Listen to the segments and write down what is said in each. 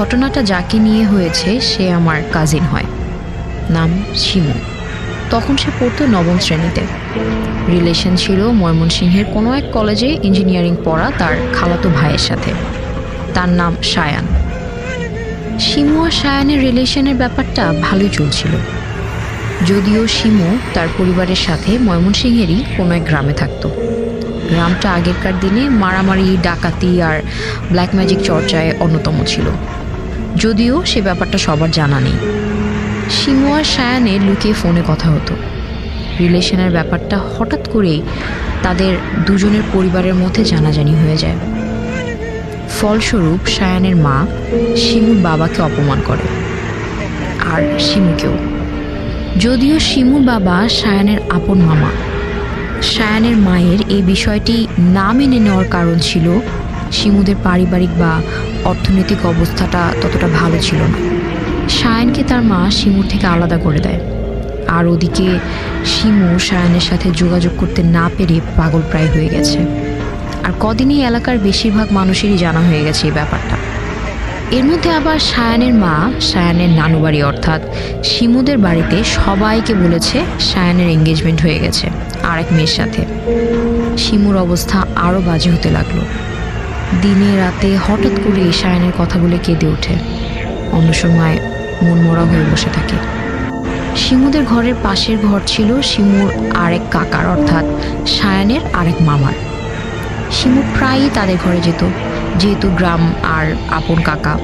ঘটনাটা যাকে নিয়ে হয়েছে, সে আমার কাজিন হয়। নাম শিমু। তখন সে পড়তো নবম শ্রেণীতে। রিলেশন ছিল ময়মনসিংহের কোনো এক কলেজে ইঞ্জিনিয়ারিং পড়া তার খালাতো ভাইয়ের সাথে। তার নাম সায়ান। শিমু আর সায়ানের রিলেশনের ব্যাপারটা ভালোই চলছিল। যদিও শিমু তার পরিবারের সাথে ময়মনসিংহেরই কোনো এক গ্রামে থাকতো। গ্রামটা আগেরকার দিনে মারামারি, ডাকাতি আর ব্ল্যাক ম্যাজিক চর্চায় অন্যতম ছিল। যদিও সে ব্যাপারটা সবার জানা নেই। শিমু আর সায়ানের লুকিয়ে ফোনে কথা হতো। রিলেশনের ব্যাপারটা হঠাৎ করেই তাদের দুজনের পরিবারের মধ্যে জানাজানি হয়ে যায়। ফলস্বরূপ সায়ানের মা শিমুর বাবাকে অপমান করে, আর শিমুকেও। যদিও শিমুর বাবা সায়ানের আপন মামা, সায়ানের মায়ের এই বিষয়টি না মেনে নেওয়ার কারণ ছিল শিমুদের পারিবারিক বা অর্থনৈতিক অবস্থাটা ততটা ভালো ছিল না। সায়ানকে তার মা শিমুর থেকে আলাদা করে দেয়। আর ওদিকে শিমু সায়ানের সাথে যোগাযোগ করতে না পেরে পাগল প্রায় হয়ে গেছে। আর কদিনই এলাকার বেশিরভাগ মানুষেরই জানা হয়ে গেছে এই ব্যাপারটা। এর মধ্যে আবার সায়ানের মা, সায়ানের নানু বাড়ি অর্থাৎ শিমুদের বাড়িতে সবাইকে বলেছে সায়ানের এঙ্গেজমেন্ট হয়ে গেছে আরেক মেয়ের সাথে। শিমুর অবস্থা আরও বাজে হতে লাগল। দিনে রাতে হঠাৎ করে সায়ানের কথা বলে কেঁদে ওঠে। অন্য সময় মনমরা হয়ে বসে থাকে। শিমুদের ঘরের পাশের ঘর ছিল শিমুর আরেক কাকার, অর্থাৎ সায়ানের আরেক মামার। শিমু প্রায়ই তাদের ঘরে যেত, যেহেতু গ্রাম আর আপন কাকা।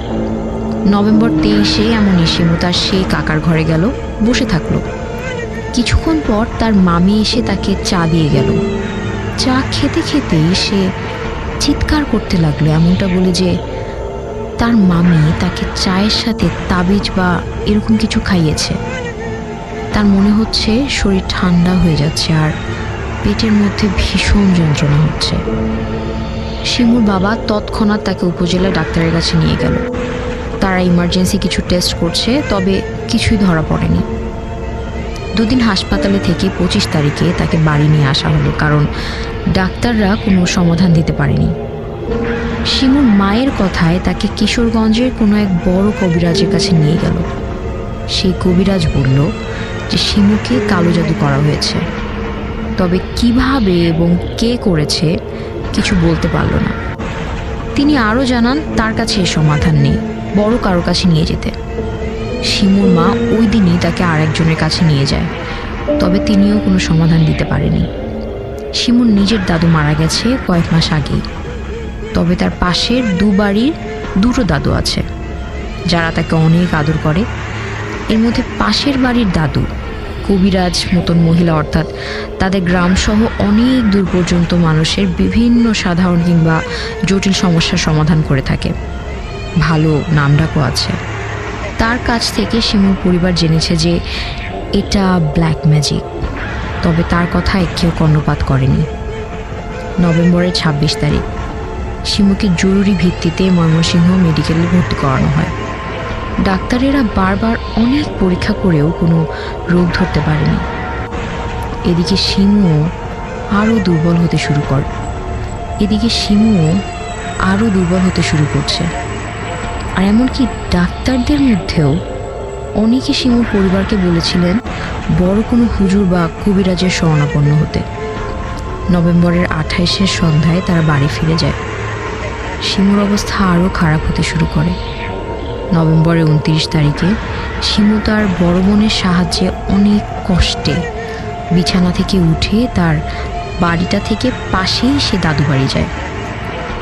নভেম্বর তেইশে এমনই শিমু তার সেই কাকার ঘরে গেল, বসে থাকল। কিছুক্ষণ পর তার মামি এসে তাকে চা দিয়ে গেল। চা খেতে খেতেই সে চিৎকার করতে লাগল এমনটা বলে যে তার মামি তাকে চায়ের সাথে তাবিজ বা এরকম কিছু খাইয়েছে। তার মনে হচ্ছে শরীর ঠান্ডা হয়ে যাচ্ছে আর পেটের মধ্যে ভীষণ যন্ত্রণা হচ্ছে। শিমুর বাবা তৎক্ষণাৎ তাকে উপজেলা ডাক্তারের কাছে নিয়ে গেল। তারা ইমার্জেন্সি কিছু টেস্ট করছে, তবে কিছুই ধরা পড়েনি। দুদিন হাসপাতালে থেকে পঁচিশ তারিখে তাকে বাড়ি নিয়ে আসা হলো, কারণ ডাক্তাররা কোনো সমাধান দিতে পারেনি। শিমুর মায়ের কথায় তাকে কিশোরগঞ্জের কোনো এক বড় কবিরাজের কাছে নিয়ে গেল। সেই কবিরাজ বলল যে, শিমুকে কালো জাদু করা হয়েছে। তবে কীভাবে এবং কে করেছে কিছু বলতে পারল না। তিনি আরও জানান, তার কাছে সমাধান নেই, বড় কারোর কাছে নিয়ে যেতে। শিমুর মা ওই দিনই তাকে আরেকজনের কাছে নিয়ে যায়। তবে তিনিও কোনো সমাধান দিতে পারেনি। শিমুর নিজের দাদু মারা গেছে কয়েক মাস আগেই। তবে তার পাশের দু বাড়ির দুটো দাদু আছে। যারা তাকে অনেক আদর করে। এর মধ্যে পাশের বাড়ির দাদু, কবিরাজ মতন মহিলা অর্থাৎ তাদের গ্রামসহ অনেক দূর পর্যন্ত মানুষের বিভিন্ন সাধারণ কিংবা জটিল সমস্যার সমাধান করে থাকে। ভালো নামডাকও আছে। তার কাছ থেকে শিমুর পরিবার জেনেছে যে এটা ব্ল্যাক ম্যাজিক তবে তার কথায় কেউ কর্ণপাত করেনি। নভেম্বরের ছাব্বিশ তারিখ, শিমুকে জরুরি ভিত্তিতে ময়মনসিংহ মেডিকেলে ভর্তি করানো হয়। ডাক্তারেরা বারবার অনেক পরীক্ষা করেও কোনো রোগ ধরতে পারেনি। এদিকে শিমুও আরও দুর্বল হতে শুরু কর, এদিকে শিমুও আরও দুর্বল হতে শুরু করছে। আর এমনকি ডাক্তারদের মধ্যেও অনেকে শিমুর পরিবারকে বলেছিলেন, বড় কোনো হুজুর বা কবিরাজের শরণাপন্ন হতে। নভেম্বরের আঠাইশের সন্ধ্যায় তারা বাড়ি ফিরে যায়। শিমুর অবস্থা আরও খারাপ হতে শুরু করে। নভেম্বরের উনত্রিশ তারিখে শিমু তার বড় বোনের সাহায্যে অনেক কষ্টে বিছানা থেকে উঠে তার বাড়িটা থেকে পাশেই সে দাদু বাড়ি যায়।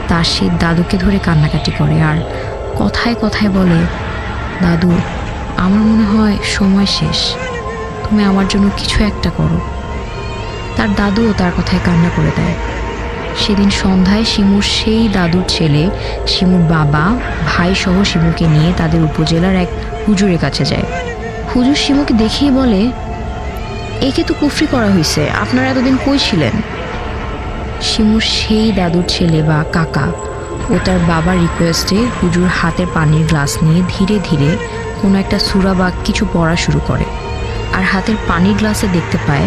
তার সে দাদুকে ধরে কান্নাকাটি করে আর কথায় কথায় বলে, দাদু, আমার মনে হয় সময় শেষ। তুমি আমার জন্য কিছু একটা করো। তার দাদুও তার কথায় কান্না করে দেয়। সেদিন সন্ধ্যায় শিমুর সেই দাদুর ছেলে, শিমুর বাবা ভাই সহ শিমুকে নিয়ে তাদের উপজেলার এক হুজুরের কাছে যায়। হুজুর শিমুকে দেখেই বলে, একে তো কুফরি করা হয়েছে আপনারা এতদিন কই ছিলেন? শিমুর সেই দাদুর ছেলে বা কাকা ও তার বাবার রিকোয়েস্টে হুজুর হাতে পানির গ্লাস নিয়ে ধীরে ধীরে কোনো একটা সুরা বা কিছু পড়া শুরু করে। আর হাতের পানির গ্লাসে দেখতে পায়,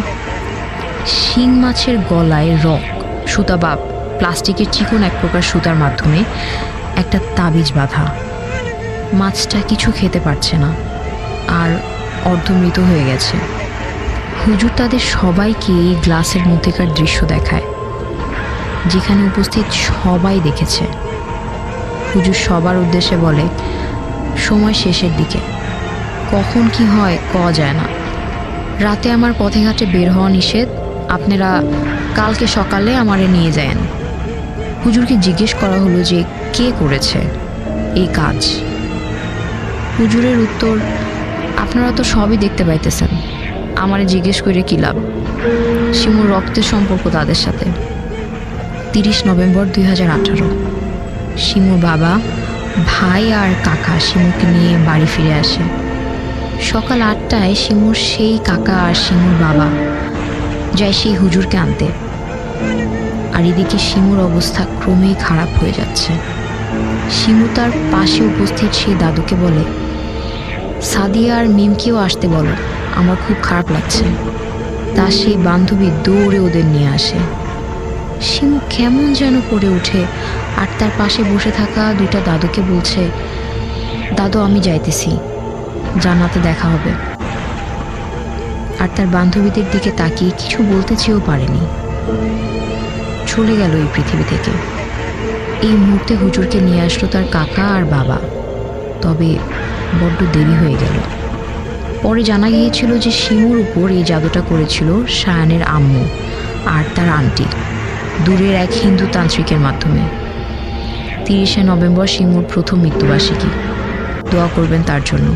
শিং মাছের গলায় রক সুতা বা প্লাস্টিকের চিকন এক প্রকার সুতার মাধ্যমে একটা তাবিজ বাঁধা। মাছটা কিছু খেতে পারছে না, আর অর্ধমৃত হয়ে গেছে। হুজুর তাদের সবাইকে এই গ্লাসের মধ্যেকার দৃশ্য দেখায়। যেখানে উপস্থিত সবাই দেখেছে। হুজুর সবার উদ্দেশ্যে বলে, সময় শেষের দিকে। কখন কি হয় কওয়া যায় না। রাতে আমার পথে ঘাটে বের হওয়া নিষেধ। আপনারা কালকে সকালে আমারে নিয়ে যায়েন। হুজুরকে জিজ্ঞেস করা হলো যে, কে করেছে এই কাজ? হুজুরের উত্তর, আপনারা তো সবই দেখতে পাইতেছেন। আমারে জিজ্ঞেস করে কি লাভ? শিমুর রক্তের সম্পর্ক তাদের সাথে। তিরিশ নভেম্বর দুই হাজার আঠারো। শিমুর বাবা, ভাই আর কাকা শিমুকে নিয়ে বাড়ি ফিরে আসে। সকাল আটটায় শিমুর সেই কাকা আর শিমুর বাবা যায় সেই হুজুরকে আনতে। আর এদিকে শিমুর অবস্থা ক্রমেই খারাপ হয়ে যাচ্ছে। শিমু তার পাশে উপস্থিত সেই দাদুকে বলে, সাদিয়া আর মিমকেও আসতে বলো, আমার খুব খারাপ লাগছে। তা সেই বান্ধবী দৌড়ে ওদের নিয়ে আসে। শিমু কেমন যেন করে ওঠে, আর তার পাশে বসে থাকা দুইটা দাদুকে বলছে, দাদু, আমি যাইতেছি জানাতে দেখা হবে। আর তার বান্ধবীদের দিকে তাকিয়ে কিছু বলতে চেয়েও পারেনি। চলে গেল এই পৃথিবী থেকে। এই মুহূর্তে হুজুরকে নিয়ে আসলো তার কাকা আর বাবা। তবে বড্ড দেরি হয়ে গেল। পরে জানা গিয়েছিল যে শিমুর উপর এই জাদুটা করেছিল সায়ানের আম্মু আর তার আন্টি। দূরের এক হিন্দু তান্ত্রিকের মাধ্যমে। তিরিশে নভেম্বর শিমুর প্রথম মৃত্যুবার্ষিকী। দোয়া করবেন তার জন্য।